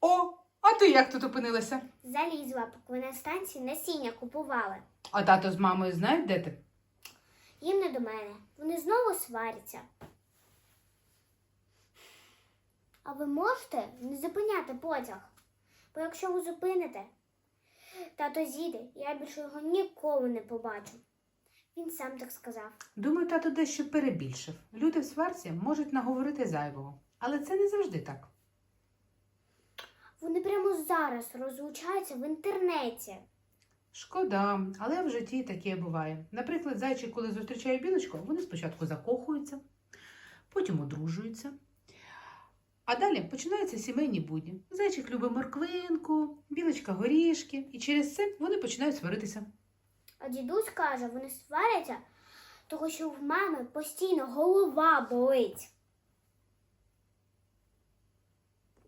О, а ти як тут опинилася? Залізла, поки на станції насіння купували. А тато з мамою знають, де ти? Їм не до мене. Вони знову сваряться. А ви можете не зупиняти потяг? Бо якщо ви зупините, тато з'їде, я більше його ніколи не побачу. Він сам так сказав. Думаю, тато дещо перебільшив. Люди в сварці можуть наговорити зайвого, але це не завжди так. Вони прямо зараз розлучаються в інтернеті. Шкода, але в житті таке буває. Наприклад, зайчик, коли зустрічає білочку, вони спочатку закохуються, потім одружуються. А далі починаються сімейні будні. Зайчик любить морквинку, білочка горішки, і через це вони починають сваритися. А дідусь каже, вони сваряться, тому що в мами постійно голова болить.